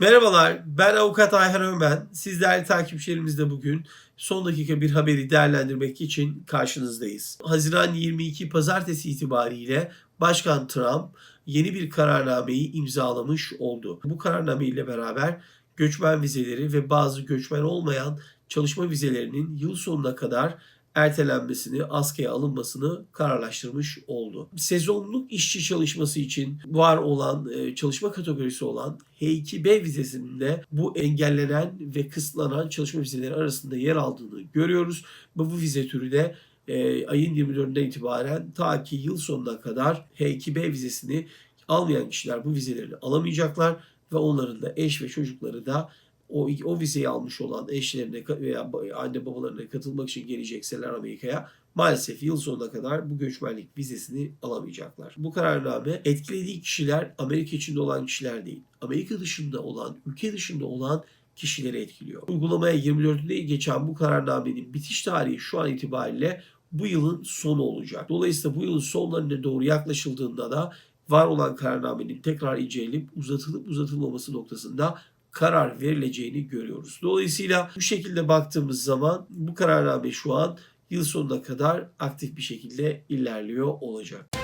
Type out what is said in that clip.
Merhabalar, ben Avukat Ayhan Ömen. Siz değerli takipçilerimiz de bugün son dakika bir haberi değerlendirmek için karşınızdayız. Haziran 22 pazartesi itibariyle Başkan Trump yeni bir kararnameyi imzalamış oldu. Bu kararname ile beraber göçmen vizeleri ve bazı göçmen olmayan çalışma vizelerinin yıl sonuna kadar ertelenmesini, askıya alınmasını kararlaştırmış oldu. Sezonluk işçi çalışması için var olan e, çalışma kategorisi olan H2B vizesinin de bu engellenen ve kısıtlanan çalışma vizeleri arasında yer aldığını görüyoruz. Bu, vize türü de e, ayın 24'ünden itibaren ta ki yıl sonuna kadar H2B vizesini almayan kişiler bu vizelerini alamayacaklar ve onların da eş ve çocukları da o, o vizeyi almış olan eşlerine veya anne babalarına katılmak için gelecekseler Amerika'ya maalesef yıl sonuna kadar bu göçmenlik vizesini alamayacaklar. Bu kararname etkilediği kişiler Amerika içinde olan kişiler değil. Amerika dışında olan, ülke dışında olan kişileri etkiliyor. Uygulamaya 24'ünde geçen bu kararnamenin bitiş tarihi şu an itibariyle bu yılın sonu olacak. Dolayısıyla bu yılın sonlarına doğru yaklaşıldığında da var olan kararnamenin tekrar incelenip uzatılıp uzatılmaması noktasında karar verileceğini görüyoruz. Dolayısıyla bu şekilde baktığımız zaman bu kararname şu an yıl sonuna kadar aktif bir şekilde ilerliyor olacak.